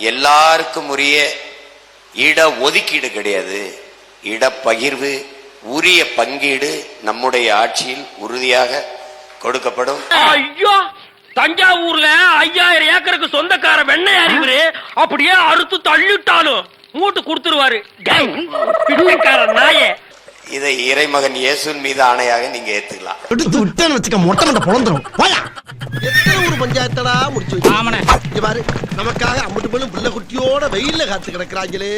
எல்லாருக்கும் உரிய இட ஒதுக்கீடு கிடையாது. இடப்பகிர்வு உரிய பங்கீடு நம்முடைய ஆட்சியில் உறுதியாக கொடுக்கப்படும். ஐயோ! தஞ்சாவூர்ல ஐயாயிரம் ஏக்கருக்கு சொந்தக்கார வெண்ணெய் அறிவுரு அப்படியே அறுத்து தள்ளிட்டாலும் மூட்டு கொடுத்துருவாரு. நாயே. இதை இறைமகன் இயேசுவின் மீது ஆணையாக நீங்க ஏத்துக்கலாம். எடுத்து விட்டேன்னு வச்சுக்க மொட்டை மண்டை பொழந்துரும். போயா! எத்தனை ஒரு பஞ்சாயத்தடா முடிச்சு வச்சு? இங்க பாரு நமக்காக அம்பட்டு பெண்ணும் பிள்ளை குட்டியோட வெயில்ல காத்து கிடக்குறாங்களே.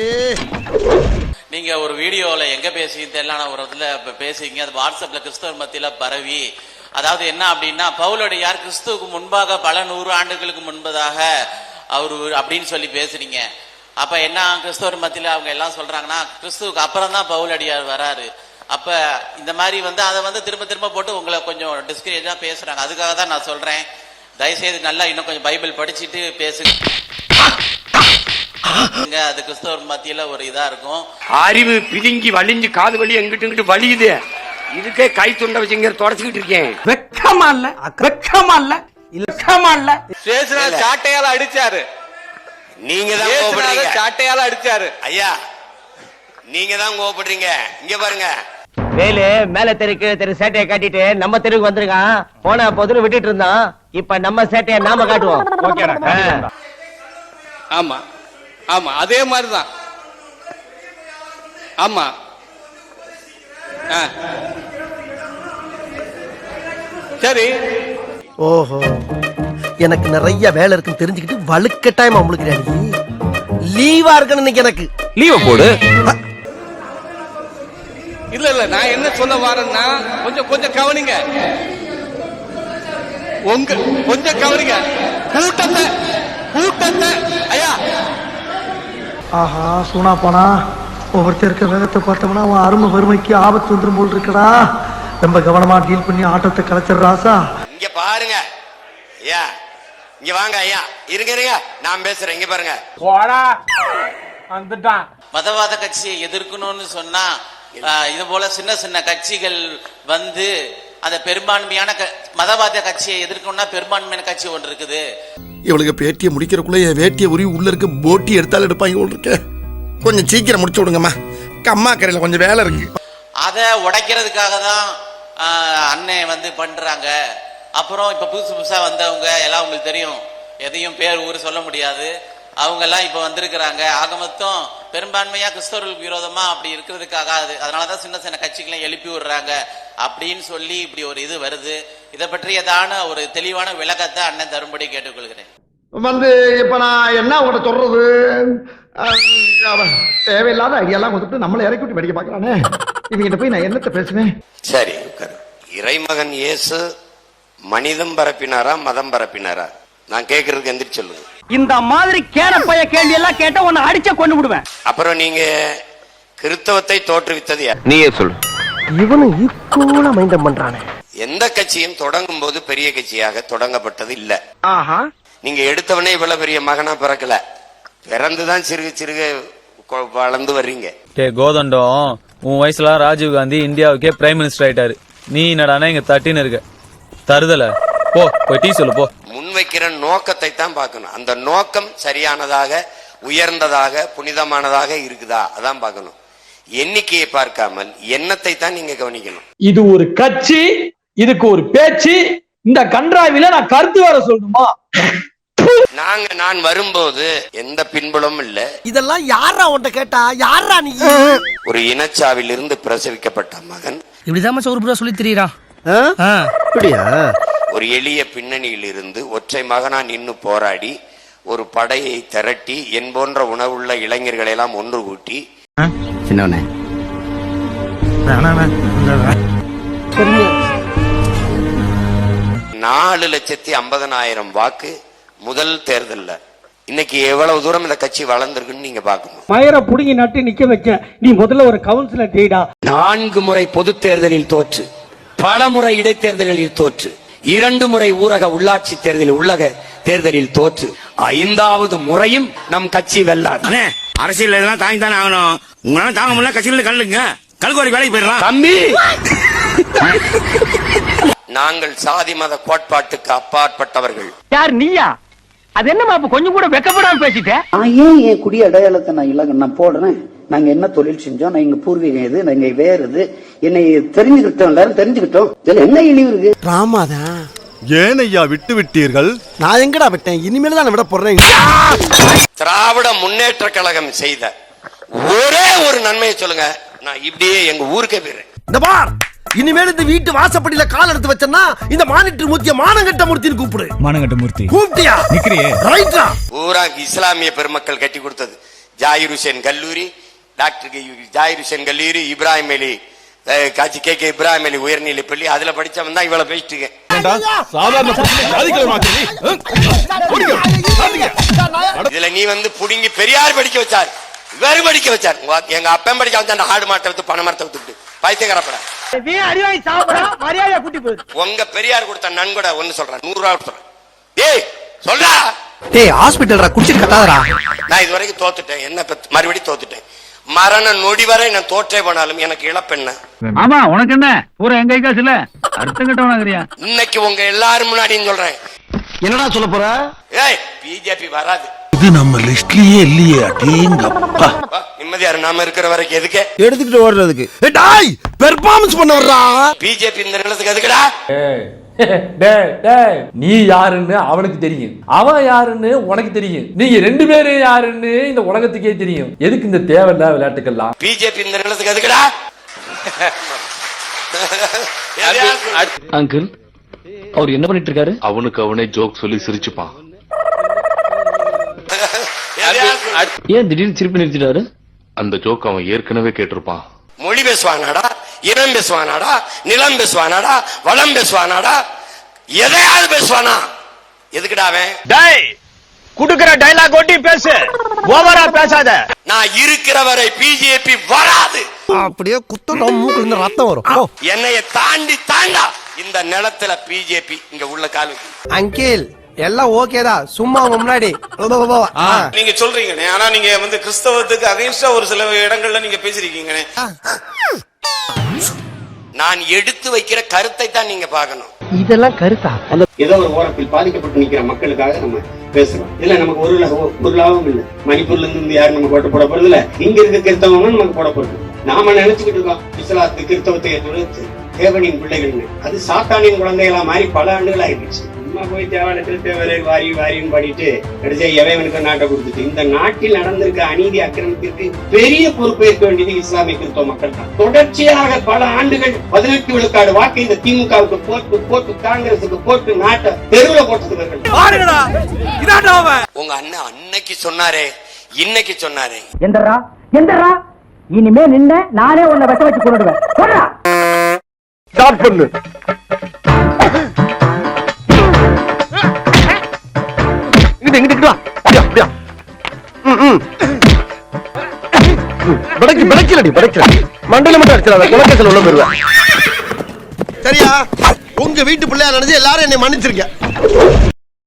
நீங்க ஒரு வீடியோல எங்க பேசி தெரியலான ஒரு இடத்துல இப்ப பேசுறீங்க. அது வாட்ஸ்அப்ல கிறிஸ்தவர் மத்தியில பரவி. அதாவது என்ன அப்படின்னா பவுலடியார் கிறிஸ்துவுக்கு முன்பாக பல நூறு ஆண்டுகளுக்கு முன்பதாக அவரு அப்படின்னு சொல்லி பேசுறீங்க. அப்ப என்ன கிறிஸ்தவர் மத்தியில அவங்க எல்லாம் சொல்றாங்கன்னா கிறிஸ்துவுக்கு அப்புறம் தான் பவுலடியார் வராரு. அப்ப இந்த மாதிரி வந்து அதை வந்து திரும்ப திரும்ப போட்டு உங்களை கொஞ்சம் டிஸ்கரேஜா பேசுறாங்க. அதுக்காக தான் நான் சொல்றேன். தயவுசெய்து நல்லா இன்னும் கொஞ்சம் பைபிள் படிச்சுட்டு பேசுங்க அது கிறிஸ்தவர் மத்தியில ஒரு இதா இருக்கும். அறிவு பிதுங்கி வலிஞ்சு காது வலி எங்கிட்டு இங்கிட்டு வலியுது. இதுக்கே கை துண்டை வச்சுங்க தொடச்சுக்கிட்டு இருக்கேன். வெக்கமா இல்ல? வெக்கமா இல்ல? வெக்கமா இல்ல? இல்ல. சாட்டையால அடிச்சாரு. நீங்க தான் கோபப்படுறீங்க சாட்டையால அடிச்சாரு. ஐயா நீங்க தான் கோபப்படுறீங்க இங்க பாருங்க. வேலு மேல தெருக்கு தெரு சேட்டையை காட்டிட்டு நம்ம தெருவுக்கு வந்திருக்கான். போன பொதுல விட்டுட்டு இருந்தான். இப்ப நம்ம சேட்டையை நாம காட்டுவோம். ஆ. ஆமா ஆமா அதே மாதிரிதான். ஆமா. சரி. ஓஹோ. எனக்கு நிறைய வேலை இருக்குன்னு தெரிஞ்சுக்கிட்டு வலுக்கட்டாயமா முழுக்கிறேன் நீ லீவா இருக்கணும் இன்னைக்கு எனக்கு. லீவ போடு. இல்ல இல்ல நான் என்ன சொல்ல வரேன்னா கொஞ்சம் கொஞ்சம் கவனிங்க. உங்க கொஞ்சம் கவனிங்க. கூட்டத்தை கூட்டத்தை ஐயா. ஆஹா சூனா போனா ஒவ்வொருத்தர் இருக்க வேகத்தை பார்த்தோம்னா அவன் அருமை வறுமைக்கு ஆபத்து வந்துடும் போல் இருக்கடா. ரொம்ப கவனமா டீல் பண்ணி ஆட்டத்தை கலைச்சிடுறாசா இங்க பாருங்க. ஐயா இங்க வாங்க ஐயா. இருங்க இருங்க. நான் பேசுறேன். இங்க பாருங்க. மதவாத கட்சியை எதிர்க்கணும்னு சொன்னா இது போல சின்ன சின்ன கட்சிகள் வந்து அந்த பெரும்பான்மையான க- மதவாத கட்சியை எதிர்க்கணும்னா பெரும்பான்மையான கட்சி ஒன்று இருக்குது. இவளுக்கு பேட்டியை முடிக்கிறக்குள்ள என் வேட்டியை உருவி உள்ள இருக்க போட்டி எடுத்தாலும் எடுப்பாங்க இருக்க. கொஞ்சம் சீக்கிரம் முடிச்சு விடுங்கம்மா. கம்மா கரையில கொஞ்சம் வேலை இருக்கு. அதை உடைக்கிறதுக்காக தான் அண்ணன் வந்து பண்றாங்க. அப்புறம் இப்ப புதுசு புதுசா வந்தவங்க எல்லாம் உங்களுக்கு தெரியும். எதையும் பேர் ஊர் சொல்ல முடியாது. அவங்க எல்லாம் இப்ப வந்திருக்கிறாங்க. ஆக மொத்தம் பெரும்பான்மையா கிறிஸ்தவர்களுக்கு விரோதமா அப்படி இருக்கிறதுக்காக அது அதனாலதான் சின்ன சின்ன கட்சிகளை எழுப்பி விடுறாங்க. அப்படின்னு சொல்லி இப்படி ஒரு இது வருது. இதை பற்றியதான ஒரு தெளிவான விளக்கத்தை அண்ணன் தரும்படி கேட்டுக்கொள்கிறேன். வந்து இப்ப நான் என்ன உங்கள்கிட்ட சொல்றது? தேவையில்லாத ஐடியாலாம் கொடுத்துட்டு நம்மளை இறக்கி விட்டு படிக்க பாக்குறானே இவங்கிட்ட போய் நான் என்னத்த பேசுவேன்? சரி இறைமகன் இயேசு மனிதம் பரப்பினாரா மதம் பரப்பினாரா? நான் கேட்கறதுக்கு எந்திரிச்சு சொல்லுங்க. இந்த மாதிரி கேன பைய கேள்வி எல்லாம் கேட்டா உன்னை அடிச்ச கொண்டு விடுவேன். அப்புறம் நீங்க கிறிஸ்தவத்தை தோற்றுவித்தது யார்? நீயே சொல்லு. இவனும் ஈக்குவலா மைண்டம் பண்றானே. எந்த கட்சியும் தொடங்கும் போது பெரிய கட்சியாக தொடங்கப்பட்டது இல்ல. ஆஹா. நீங்க எடுத்தவனே இவ்வளவு பெரிய மகனா பிறக்கல. பிறந்துதான் சிறுக சிறுக கொ- வளர்ந்து வர்றீங்க. டே கோதண்டம் உன் வயசுல ராஜீவ் காந்தி இந்தியாவுக்கே பிரைம் மினிஸ்டர் ஆயிட்டாரு. நீ என்னடானா இங்க தட்டின்னு இருக்க. தருதல. போ போய் டீ சொல்லு போ. முன்வைக்கிற நோக்கத்தை தான் பார்க்கணும். அந்த நோக்கம் சரியானதாக உயர்ந்ததாக புனிதமானதாக இருக்குதா? அதான் பார்க்கணும். எண்ணிக்கையை பார்க்காமல் எண்ணத்தை தான் நீங்க கவனிக்கணும். இது ஒரு கட்சி இதுக்கு ஒரு பேச்சு. இந்த கன்றாவில நான் கருத்து வேற சொல்லணுமா? நாங்க நான் வரும்போது எந்த பின்புலமும் இல்ல. இதெல்லாம் யாரா உன்ட்ட கேட்டா? யாரா நீ? ஒரு இனச்சாவிலிருந்து பிரசவிக்கப்பட்ட மகன். இப்படிதான் ஒரு புறா சொல்லி திரியறான். அப்படியா? ஒரு எளிய பின்னணியில் இருந்து ஒற்றை மகனா நின்னு போராடி ஒரு படையை திரட்டி என் போன்ற உணவுள்ள இளைஞர்களை எல்லாம் ஒன்று கூட்டி. சின்னவனே. நாலு லட்சத்தி ஐம்பதனாயிரம் வாக்கு முதல் தேர்தல்ல. இன்னைக்கு எவ்வளவு தூரம் இந்த கட்சி வளர்ந்திருக்குன்னு நீங்க பார்க்கணும். மயரை புடுங்கி நட்டு நிக்க வைக்க. நீ முதல்ல ஒரு கவுன்சிலர் டீடா நான்கு முறை பொது தேர்தலில் தோற்று. பல முறை இடைத்தேர்தலில் தோற்று இரண்டு முறை ஊரக உள்ளாட்சி தேர்தலில் உள்ளக தேர்தலில் தோற்று ஐந்தாவது முறையும் நம் கட்சி வெல்லாது அரசியல் எல்லாம் தாங்கி தானே ஆகணும். உங்களால தாங்க முடியல கட்சியில கல்லுங்க. கல்குவாரி வேலைக்கு போயிடலாம். தம்பி! நாங்கள் சாதி மத கோட்பாட்டுக்கு அப்பாற்பட்டவர்கள். யார் நீயா? அது என்னமா அப்ப கொஞ்சம் கூட வெக்கப்படாம பேசிட்டேன் நான் ஏன் என் குடி அடையாளத்தை நான் இல்ல நான் போடுறேன்? நாங்க என்ன தொழில் செஞ்சோம்? நான் எங்க பூர்வீகம் இது நாங்க வேற இது என்னை தெரிஞ்சுக்கிட்டோம் எல்லாரும் தெரிஞ்சுக்கிட்டோம். இதுல என்ன இழிவு இருக்கு? ராமாதான் ஏன் ஐயா விட்டு விட்டீர்கள்? நான் எங்கடா விட்டேன்? இனிமேல் தான் விட போடுறேன் திராவிட முன்னேற்ற கழகம் செய்த ஒரே ஒரு நன்மையை சொல்லுங்க. நான் இப்படியே எங்க ஊருக்கே போயிடுறேன். இந்த பார்! இனிமேல் இந்த வீட்டு வாசப்படியில கால் எடுத்து வச்சேன்னா இந்த மானிட்டர் மூர்த்திய மானங்கட்ட மூர்த்தின்னு கூப்பிடு. மானங்கட்ட மூர்த்தி. கூப்பிட்டியா? நிக்கிறியே. ரைட்டா? பூரா இஸ்லாமிய பெருமக்கள் கட்டி கொடுத்தது. ஜாகிர் ஹுசேன் கல்லூரி டாக்டர் கி- ஜாகிர் ஹுசேன் கல்லூரி இப்ராஹிம் அலி காட்சி கே கே இப்ராஹிம் அலி உயர்நிலை பள்ளி. அதுல படிச்சவன் தான் இவ்வளவு பேசிட்டு இதுல நீ வந்து புடுங்கி பெரியார் படிக்க வச்சார். இவரு படிக்க வச்சார் எங்க அப்பன் படிக்க வச்சா ஆடு மாட்டை வித்து பண மரத்தை வித்துட்டு பைத்தியக்காரப்பட. நீ அறிவாய் சாப்பிடா மரியாதை கூட்டி போயிரு. உங்க பெரியார் கொடுத்த நன்கொடை ஒண்ணு சொல்றேன். நூறு ரூபா கொடுத்துறேன். ஏய் சொல்றா. டேய் ஹாஸ்பிட்டல்ரா குடிச்சிட்டு கத்தாதடா. நான் இது வரைக்கும் தோத்துட்டேன். என்ன மறுபடியும் தோத்துட்டேன். மரண நொடி வரை நான் தோற்றே போனாலும் எனக்கு இழப்பென்ன ஆமா உனக்கு என்ன? பூரா எங்க காசு இல்ல அர்த்தம் கட்டவனாகிறியா இன்னைக்கு உங்க எல்லாரும் முன்னாடியும் சொல்றேன். என்னடா சொல்ல போற? ஏய் பிஜேபி வராது. இது நம்ம லிஸ்ட்லயே இல்லையே அடேங்கப்பா. நிம்மதியா. நாம இருக்கிற வரைக்கும் எதுக்கு? எடுத்துக்கிட்டு ஓடுறதுக்கு. டாய் பெர்ஃபார்மன்ஸ் பண்ண வர்றா பிஜேபி இந்த நிலத்துக்கு எதுக்குடா? நீ யாருன்னு அவனுக்கு தெரியும். அவன் யாருன்னு உனக்கு தெரியும். நீங்க ரெண்டு பேரும் யாருன்னு இந்த உலகத்துக்கே தெரியும். எதுக்கு இந்த தேவையில்லாத விளையாட்டுக்கெல்லாம் பிஜேபி இந்த நிலத்துக்கு எதுக்குடா. அங்கிள் அவர் என்ன பண்ணிட்டு இருக்காரு? அவனுக்கு அவனே ஜோக் சொல்லி சிரிச்சுப்பான் எதையாவது சொல்லு. ஏன் திடீர்னு திருப்பி நிறுத்திட்டாரு? அந்த ஜோக் அவன் ஏற்கனவே கேட்டிருப்பான். மொழி பேசுவானாடா இனம் பேசுவானாடா நிலம் பேசுவானாடா வளம் பேசுவானாடா எதையாவது பேசுவானா? எதுக்குடா அவன்? டேய் குடுக்குற டைலாக் ஒட்டி பேசு. ஓவரா பேசாத. நான் இருக்கிற வரை பிஜேபி வராது. அப்படியே குத்தம் மூக்குல இருந்து ரத்தம் வரும். என்னைய தாண்டி தாண்டா. இந்த நிலத்துல பிஜேபி இங்க உள்ள கால் வைக்கும். அங்கிள் எல்லாம் ஓகே தான். சும்மா முன்னாடி. நீங்க சொல்றீங்கண்ணே. ஆனா நீங்க வந்து கிறிஸ்தவத்துக்கு அகைன்ஸ்டா ஒரு சில இடங்கள்ல நீங்க பேசிருக்கீங்கண்ணே. நான் எடுத்து வைக்கிற கருத்தை தான் நீங்க பார்க்கணும். இதெல்லாம் கருத்தா? ஏதோ ஒரு ஓரத்தில் பாதிக்கப்பட்டு நிக்கிற மக்களுக்காக நம்ம பேசுறோம். இதுல நமக்கு ஒரு ஒரு லாபம் இல்ல. மணிப்பூர்ல இருந்து யாரும் நம்ம ஓட்டு போட போறது இல்ல இங்க இருக்க கிறிஸ்தவங்களும் நமக்கு போட போறது நாம நினைச்சுக்கிட்டு இருக்கோம் இஸ்லாத்து கிறிஸ்தவத்தை தேவனின் பிள்ளைகள்னு. அது சாத்தானின் குழந்தைகளா மாறி பல ஆண்டுகள் ஆயிடுச்சு சும்மா போய் தேவாலயத்தில் தேவரை வாரி வாரின்னு பாடிட்டு கடைசியா எவனுக்கு நாட்டை கொடுத்துட்டு. இந்த நாட்டில் நடந்திருக்க அநீதி அக்கிரமத்திற்கு பெரிய பொறுப்பேற்க வேண்டியது இஸ்லாமிய கிறிஸ்தவ மக்கள் தான். தொடர்ச்சியாக பல ஆண்டுகள் பதினெட்டு விழுக்காடு வாக்கு இந்த திமுகவுக்கு போட்டு போட்டு காங்கிரசுக்கு போட்டு நாட்டை தெருவுல போட்டது உங்க அண்ணன் அன்னைக்கு சொன்னாரே இன்னைக்கு சொன்னாரே. எந்தரா எந்தரா இனிமே நின்ன நானே உன்னை வெட்ட வச்சு கொண்டுடுவேன். சொல்றா ஸ்டார்ட் பண்ணு. இங்கிட்டு இங்கிட்டு வா. அப்படியா அப்படியா. ம், ம். ம், பிடைக்கு மண்டையில மட்டும் அடிச்சிடாத. குலக்கேசல் உள்ள போயிருவா சரியா? உங்க வீட்டு பிள்ளையா நினைச்சு எல்லாரும் என்னை மன்னிச்சிருக்க